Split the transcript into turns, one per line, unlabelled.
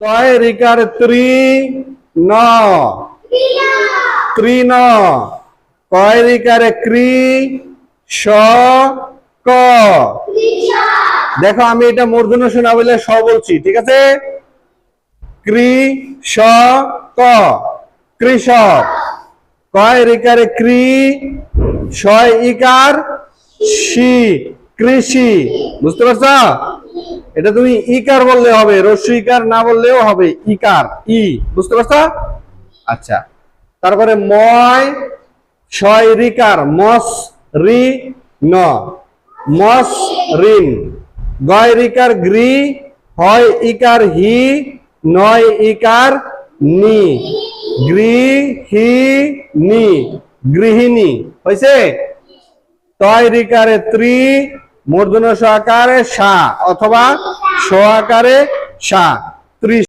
তয় রিকার ত্রি ন? ত্রিন কয় রিকারে ক্রি স ক। দেখো, আমি এটা মূর্ধন্য শোনা বলে স বলছি, ঠিক আছে? ক্রি স ক। কৃষক। কয় রিকারে ক্রি ছয় ইকার সি কৃষি। বুঝতে পারছ? এটা তুমি ইকার বললে হবে রস্য ইকার না বললেও হবে, ইকার, ই, বুঝতে পারছ? আচ্ছা তারপরে ময়, ছয় রিকার, মস রি ন, মস রিন, গয় রিকার গ্রি, হয় ইকার হি, নয় ইকার নি, গ্রি হি নি, গৃহিণী হয়েছে তয় রিকারে ত্রি মূর্ধন্য সহকারে সা অথবা সহকারে সা ত্রি